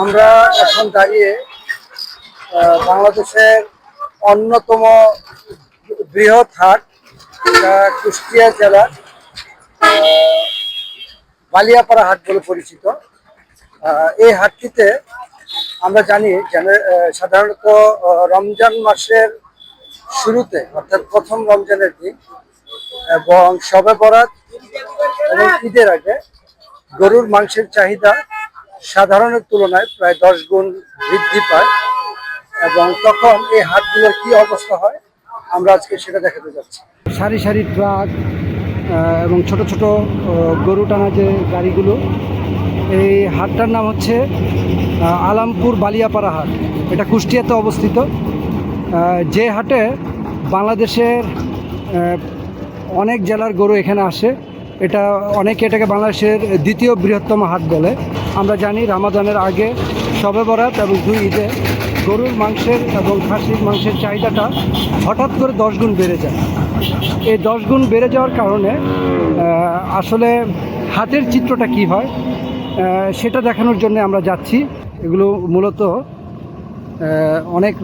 আমরা এখন দাঁড়িয়ে বাংলাদেশের অন্যতম বৃহৎ হাট কুষ্টিয়া জেলার বালিয়াপাড়া হাট বলে পরিচিত। এই হাটটিতে আমরা জানি সাধারণত রমজান মাসের শুরুতে, অর্থাৎ প্রথম রমজানের দিন, এবং সবে বরাত এবং ঈদের আগে গরুর মাংসের চাহিদা সাধারণের তুলনায় প্রায় দশ গুণ বৃদ্ধি পায় এবং তখন এই হাটগুলোর কি অবস্থা হয়, আমরা আজকে সেটা দেখাতে যাচ্ছি। সারি সারি ট্রাক এবং ছোট ছোট গরু টানা যে গাড়িগুলো, এই হাটটার নাম হচ্ছে আলামপুর বালিয়াপাড়া হাট। এটা কুষ্টিয়াতে অবস্থিত। যে হাটে বাংলাদেশের অনেক জেলার গরু এখানে আসে। এটা অনেকে এটাকে বাংলাদেশের দ্বিতীয় বৃহত্তম হাট বলে। আমরা জানি রামাদানের আগে শবে বরাত এবং দুই ঈদে গরুর মাংসের এবং খাসির মাংসের চাহিদাটা হঠাৎ করে দশ গুণ বেড়ে যায়। এই দশ গুণ বেড়ে যাওয়ার কারণে আসলে হাতের চিত্রটা কি হয় সেটা দেখানোর জন্য আমরা যাচ্ছি। এগুলো মূলত অনেক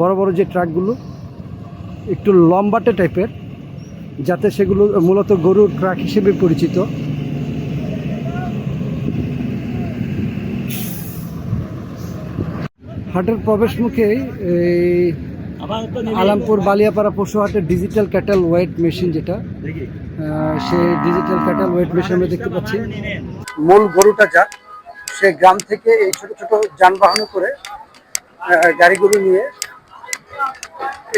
বড় বড় যে ট্রাকগুলো, একটু লম্বাটে টাইপের। যাতে সেগুলো মূলত গরুর ট্রাক হিসেবে পরিচিত। হাটের প্রবেশ এই আলামপুর বালিয়াপাড়া পশু হাটের ডিজিটাল ক্যাটেল ওয়েট মেশিন যেটা সেই ডিজিটাল ক্যাটেল ওয়েট মেশিন আমরা দেখতে পাচ্ছি। মূল গরুটা যা, সে গ্রাম থেকে এই ছোট ছোট যানবাহন করে গাড়িগুলো নিয়ে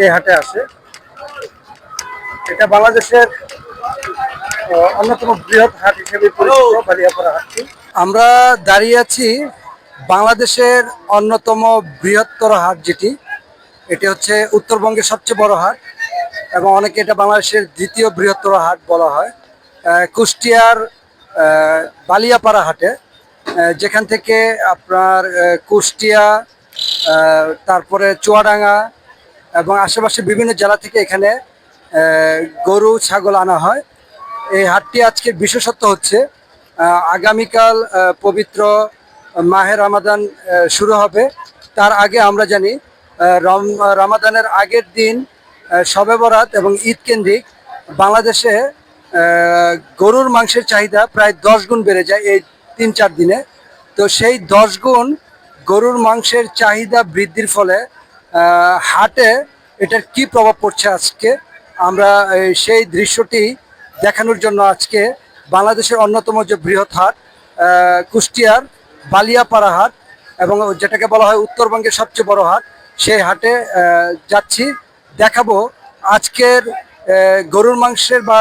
এই হাটে আসে। এটা বাংলাদেশের অন্যতম বৃহৎ হাট হিসেবে বালিয়াপাড়া হাটটি। আমরা দাঁড়িয়ে আছি বাংলাদেশের অন্যতম বৃহত্তর হাট যেটি। এটি হচ্ছে উত্তরবঙ্গের সবচেয়ে বড় হাট এবং অনেকে এটা বাংলাদেশের দ্বিতীয় বৃহত্তর হাট বলা হয়। কুষ্টিয়ার বালিয়াপাড়া হাটে যেখান থেকে আপনার কুষ্টিয়া তারপরে চুয়াডাঙ্গা এবং আশেপাশে বিভিন্ন জেলা থেকে এখানে গরু, ছাগল আনা হয়। এই হাটটি আজকের বিশেষত্ব হচ্ছে আগামীকাল পবিত্র মাহের রামাদান শুরু হবে। তার আগে আমরা জানি রম, রামাদানের আগের দিন শবে বরাত এবং ঈদ কেন্দ্রিক বাংলাদেশে গরুর মাংসের চাহিদা প্রায় দশ গুণ বেড়ে যায় এই তিন চার দিনে। তো সেই দশ গুণ গরুর মাংসের চাহিদা বৃদ্ধির ফলে হাটে এটার কি প্রভাব পড়ছে আজকে? আমরা সেই দৃশ্যটি দেখানোর জন্য আজকে বাংলাদেশের অন্যতম যে বৃহৎ হাট কুষ্টিয়ার বালিয়াপাড়া হাট এবং যেটাকে বলা হয় উত্তরবঙ্গের সবচেয়ে বড় হাট, সেই হাটে যাচ্ছি। দেখাবো আজকের গরুর মাংসের বা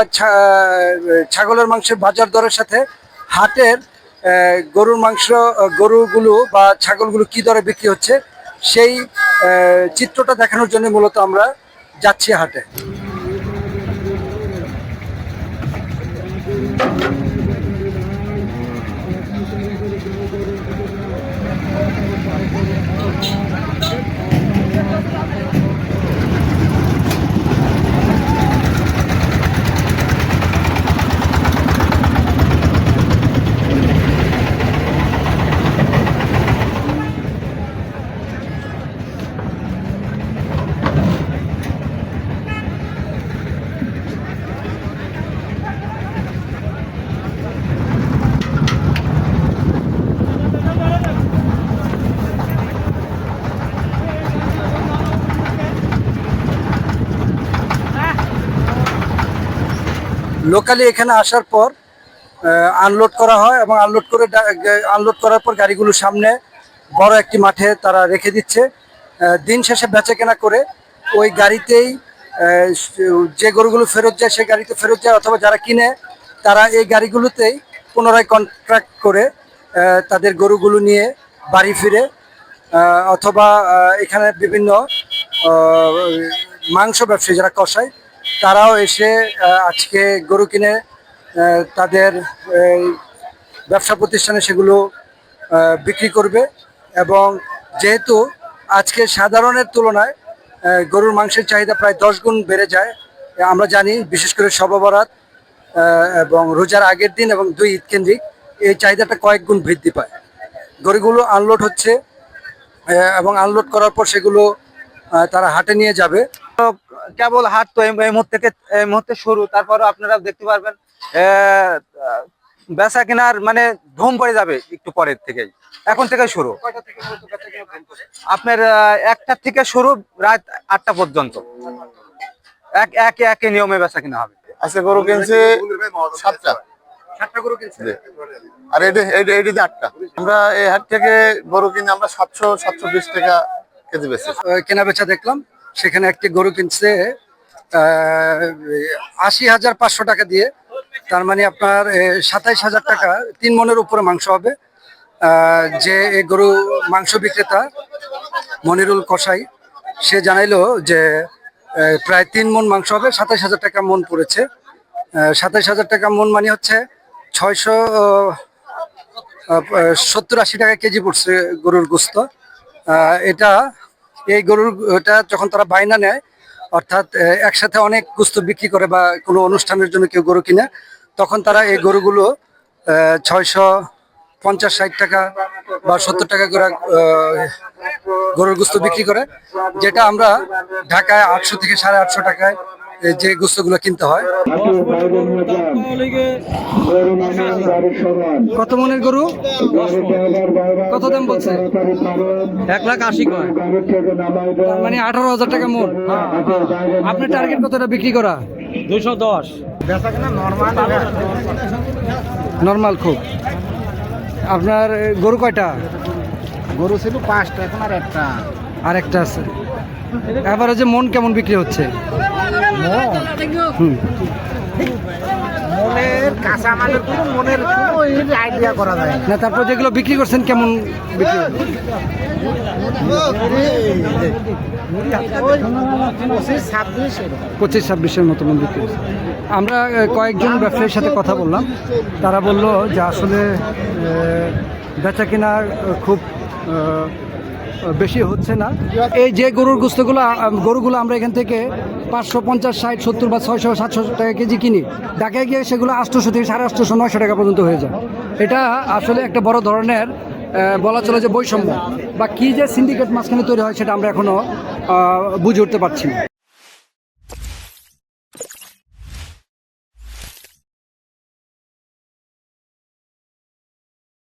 ছাগলের মাংসের বাজার দরের সাথে হাটের গরুর মাংস গরুগুলো বা ছাগলগুলো কি দরে বিক্রি হচ্ছে, সেই চিত্রটা দেখানোর জন্য মূলত আমরা যাচ্ছি হাটে। Thank you. লোকালি এখানে আসার পর আনলোড করা হয় এবং আনলোড করে আনলোড করার পর গাড়িগুলো সামনে বড় একটি মাঠে তারা রেখে দিচ্ছে। দিন শেষে বেচা কেনা করে ওই গাড়িতেই যে গরুগুলো ফেরত যায় সেই গাড়িতে ফেরত যায় অথবা যারা কিনে, তারা এই গাড়িগুলোতেই পুনরায় কন্ট্রাক্ট করে তাদের গরুগুলো নিয়ে বাড়ি ফিরে অথবা এখানে বিভিন্ন মাংস ব্যবসায়ী যারা কষায় তারাও এসে আজকে গরু কিনে তাদের ব্যবসা প্রতিষ্ঠানে সেগুলো বিক্রি করবে এবং যেহেতু আজকে সাধারণের তুলনায় গরুর মাংসের চাহিদা প্রায় দশ গুণ বেড়ে যায়, আমরা জানি, বিশেষ করে সববরাত এবং রোজার আগের দিন এবং দুই ঈদ কেন্দ্রিক এই চাহিদাটা কয়েক গুণ বৃদ্ধি পায়। গরুগুলো আনলোড হচ্ছে এবং আনলোড করার পর সেগুলো তারা হাটে নিয়ে যাবে। কেবল হাট তো এই মুহূর্ত থেকে এই মুহূর্তে শুরু। তারপর আপনারা দেখতে পারবেন বেচা কেনার মানে ধুম পড়ে যাবে একটু পরের থেকেই। এখন থেকে শুরু। আপনার একটা থেকে শুরু রাত আটটা পর্যন্ত। এক একে একে নিয়মে বেচা কিনা হবে। আজকে গরু কিনছে সাতটা। আর এটি এটি আটটা। আমরা এই হাট থেকে গরু কিনে আমরা সাতশো সাতশো বিশ টাকা কেজি আহ, কেনা বেচা দেখলাম সেখানে একটি গরু কিনছে আশি হাজার পাঁচশো টাকা দিয়ে। তার মানে আপনার সাতাইশ হাজার টাকা তিন মনের উপরে মাংস হবে। যে গরু মাংস বিক্রেতা মনিরুল কসাই সে জানাইলো যে প্রায় তিন মন মাংস হবে সাতাইশ হাজার টাকা মন পড়েছে। সাতাইশ হাজার টাকা মন মানে হচ্ছে ছয়শো সত্তর আশি টাকা কেজি পড়ছে গরুর গোস্ত। এটা, এই গরুর, এটা যখন তারা বাইনা নেয়, অর্থাৎ একসাথে অনেক গুস্ত বিক্রি করে বা কোনো অনুষ্ঠানের জন্য কেউ গরু কিনে, তখন তারা এই গরুগুলো ছয়শো পঞ্চাশ ষাট টাকা বা সত্তর টাকা করে গরুর গুস্ত বিক্রি করে, যেটা আমরা ঢাকায় আটশো থেকে সাড়ে আটশো টাকায় যে গোস্তগুলো কিনতে হয়। কত মনের গরু? কত দাম বলছে? এক লাখ আশি কয়। মানে আঠারো হাজার টাকা মন আপনার টার্গেট কতটা বিক্রি করা? দুশো দশ। নর্মাল খুব। আপনার গরু কয়টা? গরু ছিল পাঁচটা এখন আর একটা। আর একটা আছে। এবারে যে মন কেমন বিক্রি হচ্ছে? মনের কাঁচা মালের কোনো মনের কোনো আইডিয়া করা যায়। না না তারপর যেগুলো বিক্রি করছেন কেমন বিক্রি? পঁচিশ ছাব্বিশের মতো মন বিক্রি আমরা কয়েকজন ব্যবসায়ীর সাথে কথা বললাম। তারা বলল যে আসলে বেচা কেনা এ, খুব বেশি হচ্ছে না। এই যে গরুর গোস্তগুলো গরুগুলো আমরা এখান থেকে পাঁচশো পঞ্চাশ, ষাট, সত্তর বা ছয়শো, সাতশো টাকা কেজি কিনি। ঢাকায় গিয়ে সেগুলো আটশোশো থেকে সাড়ে আটশোশো, নয়শো টাকা পর্যন্ত হয়ে যায়। এটা আসলে একটা বড় ধরনের বলা চলে যে বৈষম্য। বা কী যে সিন্ডিকেট মাঝখানে তৈরি হয় সেটা আমরা এখনও বুঝে উঠতে পারছি না।